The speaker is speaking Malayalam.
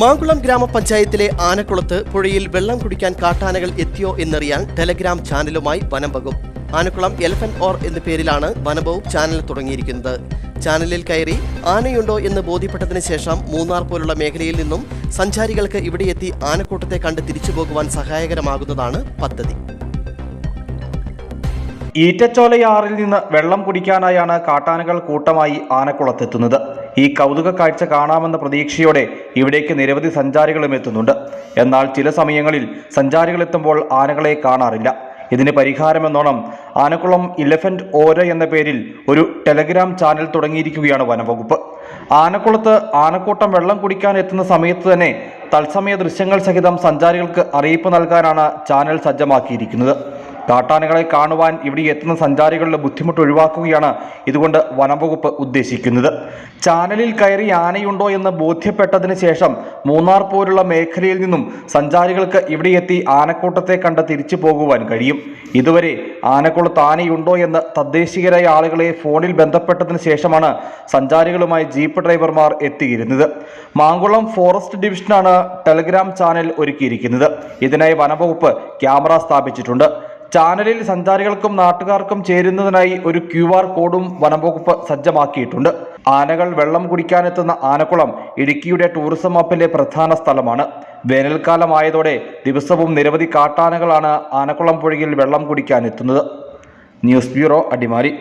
മാങ്കുളം ഗ്രാമപഞ്ചായത്തിലെ ആനക്കുളത്ത് പുഴയിൽ വെള്ളം കുടിക്കാൻ കാട്ടാനകൾ എത്തിയോ എന്നറിയാൻ ടെലഗ്രാം ചാനലുമായി വനം വകുപ്പ്. ആനക്കുളം എലഫന്റ് ഓർ എന്ന പേരിലാണ് വനംവകുപ്പ് ചാനൽ തുടങ്ങിയിരിക്കുന്നത്. ചാനലിൽ കയറി ആനയുണ്ടോ എന്ന് ബോധ്യപ്പെട്ടതിന് ശേഷം മൂന്നാർ പോലുള്ള മേഖലയിൽ നിന്നും സഞ്ചാരികൾക്ക് ഇവിടെയെത്തി ആനക്കൂട്ടത്തെ കണ്ട് തിരിച്ചു പോകുവാൻ സഹായകരമാകുന്നതാണ് പദ്ധതി. ഈറ്റച്ചോലയാറിൽ നിന്ന് വെള്ളം കുടിക്കാനായാണ് കാട്ടാനകൾ കൂട്ടമായി ആനക്കുളത്തെത്തുന്നത്. ഈ കൗതുക കാഴ്ച കാണാമെന്ന പ്രതീക്ഷയോടെ ഇവിടേക്ക് നിരവധി സഞ്ചാരികളും എത്തുന്നുണ്ട്. എന്നാൽ ചില സമയങ്ങളിൽ സഞ്ചാരികളെത്തുമ്പോൾ ആനകളെ കാണാറില്ല. ഇതിന് പരിഹാരമെന്നോണം ആനക്കുളം ഇലഫന്റ് ഓര എന്ന പേരിൽ ഒരു ടെലഗ്രാം ചാനൽ തുടങ്ങിയിരിക്കുകയാണ് വനംവകുപ്പ്. ആനക്കുളത്ത് ആനക്കൂട്ടം വെള്ളം കുടിക്കാൻ എത്തുന്ന സമയത്ത് തന്നെ തത്സമയ ദൃശ്യങ്ങൾ സഹിതം സഞ്ചാരികൾക്ക് അറിയിപ്പ് നൽകാനാണ് ചാനൽ സജ്ജമാക്കിയിരിക്കുന്നത്. കാട്ടാനകളെ കാണുവാൻ ഇവിടെ എത്തുന്ന സഞ്ചാരികളുടെ ബുദ്ധിമുട്ട് ഒഴിവാക്കുകയാണ് ഇതുകൊണ്ട് വനംവകുപ്പ് ഉദ്ദേശിക്കുന്നത്. ചാനലിൽ കയറി ആനയുണ്ടോ എന്ന് ബോധ്യപ്പെട്ടതിന് ശേഷം മൂന്നാർ പോലുള്ള മേഖലയിൽ നിന്നും സഞ്ചാരികൾക്ക് ഇവിടെ എത്തി ആനക്കൂട്ടത്തെ കണ്ട് തിരിച്ചു പോകുവാൻ കഴിയും. ഇതുവരെ ആനക്കുളത്ത് ആനയുണ്ടോ എന്ന് തദ്ദേശീയരായ ആളുകളെ ഫോണിൽ ബന്ധപ്പെട്ടതിന് ശേഷമാണ് സഞ്ചാരികളുമായി ജീപ്പ് ഡ്രൈവർമാർ എത്തിയിരുന്നത്. മാങ്കുളം ഫോറസ്റ്റ് ഡിവിഷനാണ് ടെലഗ്രാം ചാനൽ ഒരുക്കിയിരിക്കുന്നത്. ഇതിനായി വനംവകുപ്പ് ക്യാമറ സ്ഥാപിച്ചിട്ടുണ്ട്. ചാനലിൽ സഞ്ചാരികൾക്കും നാട്ടുകാർക്കും ചേരുന്നതിനായി ഒരു ക്യു ആർ കോഡും വനംവകുപ്പ് സജ്ജമാക്കിയിട്ടുണ്ട്. ആനകൾ വെള്ളം കുടിക്കാനെത്തുന്ന ആനക്കുളം ഇടുക്കിയുടെ ടൂറിസം മാപ്പിലെ പ്രധാന സ്ഥലമാണ്. വേനൽക്കാലമായതോടെ ദിവസവും നിരവധി കാട്ടാനകളാണ് ആനക്കുളം പുഴയിൽ വെള്ളം കുടിക്കാനെത്തുന്നത്. News bureau Adimali.